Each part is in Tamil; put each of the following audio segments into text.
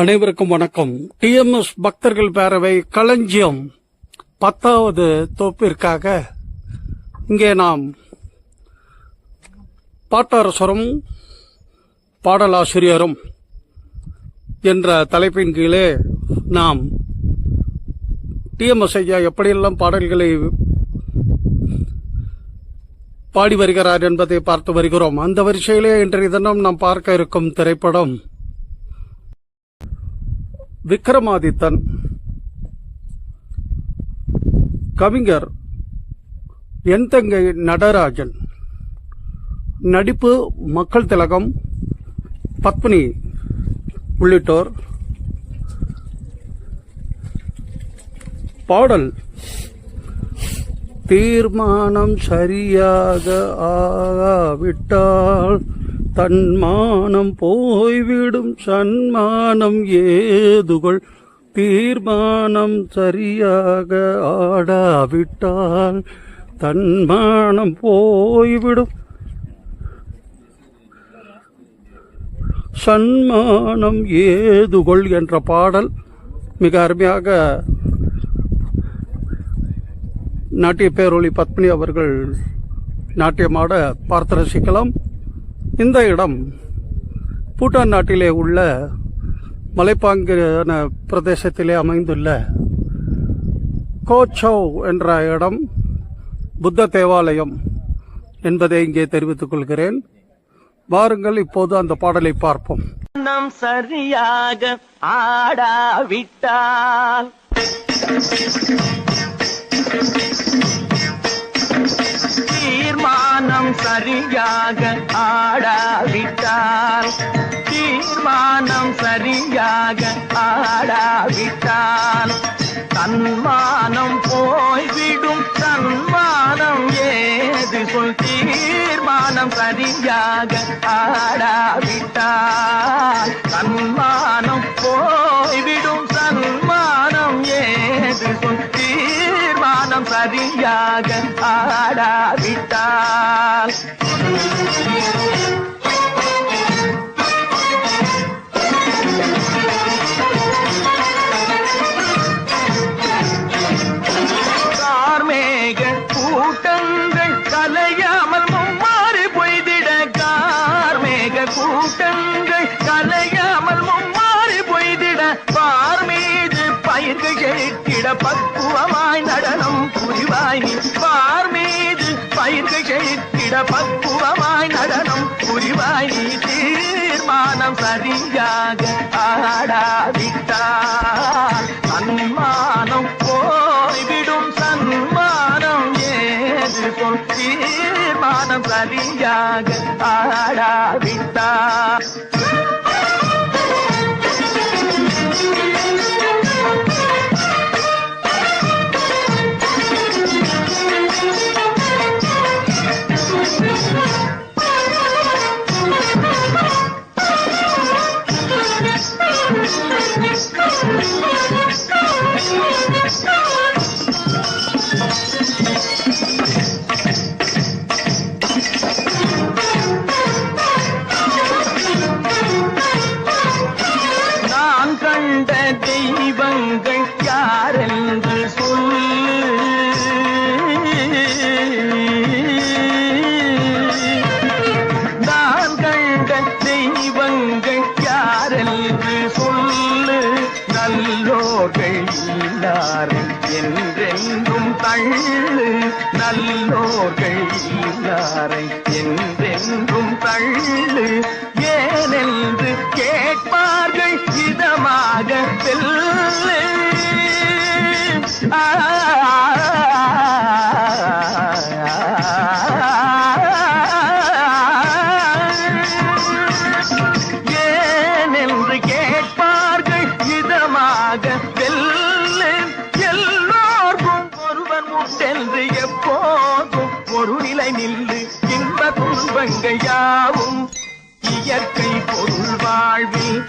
அனைவருக்கும் வணக்கம். டிஎம்எஸ் பக்தர்கள் பேரவை களஞ்சியம் பத்தாவது தோப்பிற்காக இங்கே நாம் பாட்டாரசரும் பாடலாசிரியரும் என்ற தலைப்பின் கீழே நாம் டிஎம்எஸ் ஐயா எப்படியெல்லாம் பாடல்களை பாடி வருகிறார் என்பதை பார்த்து வருகிறோம். அந்த வரிசையிலே இன்றைய தினம் நாம் பார்க்க இருக்கும் திரைப்படம் விக்ரமாதித்தன் கவிஞர் என் தங்கை நடராஜன் நடிப்பு மக்கள் திலகம் பத்மினி உள்ளிட்டோர் பாடல் தீர்மானம் சரியாக ஆகாவிட்டால் தன்மானம் போய்விடும் சன்மானம் ஏதுகள். தீர்மானம் சரியாக ஆடாவிட்டால் தன்மானம் போய்விடும். சன்மானம் ஏதுகொள் என்ற பாடல் மிக அருமையாக நாட்டிய பேரொளி பத்மினி அவர்கள் நாட்டியமாட பார்த்து ரசிக்கலாம் இந்த இடம் பூட்டான் நாட்டிலே உள்ள மலைப்பாங்கான பிரதேசத்திலே அமைந்துள்ள கோச்சௌ என்ற இடம் புத்த தேவாலயம் என்பதை இங்கே தெரிவித்துக் கொள்கிறேன். வாருங்கள் இப்போது அந்த பாடலை பார்ப்போம். நம் சரியாக ஆடாவிட்டால் தீர்மானம் சரியாக ஆடாவிட்டால் தீர்மானம் சரியாக ஆடாவிட்டால் தன்மானம் போய்விடும் தன்மானம் ஏது சொல் தீர்மானம் சரியாக ஆடாவிட்டால் தன்மானம் போய்விடும் சரியாக ஆடாவிட்டால். விட பக்குவமாய் நடனம் புரிவாய். நீ பார் மீது பயிர்கள் செழித்திட பக்குவமாய் நடனம் புரிவாய். நீ தீர்மானம் சரியாக ஆடாவிட்டால் சன்மானம் போய்விடும். சன்மானம் ஏது சொல்? தீர்மானம் சரியாக ஆடாவிட்டால். you நல்லோர்கள் இல்லாரை என்றென்றும் தள்ளு. நல்லோர்கள் இல்லாரை என்றென்றும் தள்ளு. ஏனென்று கேட்பார்கள் இதமாக செல்லு ஆ. நில்லு. இன்ப துன்பங்கள் யாவும் இயற்கை பொருள் வாழ்வில்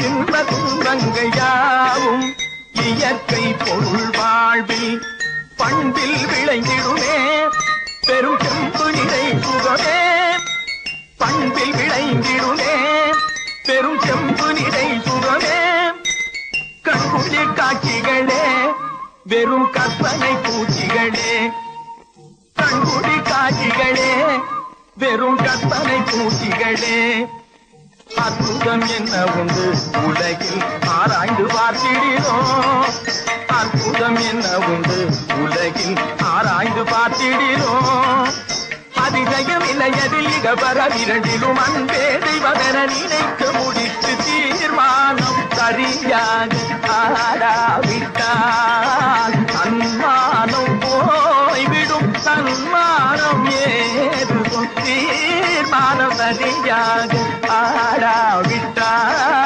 இன்ப துன்பங்கள் யாவும் இயற்கை பொருள் வாழ்வில் பண்பில் விளைந்திடுமே. பெரும் செம்பு நிறை சுகமே பண்பில் விளைந்திடுமே. பெரும் செம்பு நிறை சுகமே கண்குளி காட்சிகளே வெறும் கற்பனை பூச்சிகளே. கண்குடி காட்சிகளே வெறும் கத்தனை பூச்சிகளே. அற்புதம் என்ன உண்டு? உலகில் ஆராய்ந்து பார்த்திடினோ அற்புதம் என்ன உண்டு? உலகில் ஆராய்ந்து பார்த்திடினோ அதிசயம் இல்லை அதில் பர இரண்டிலும் அன்பே தெய்வமென நினைக்கும் ஏது ஆடாவிட்டார்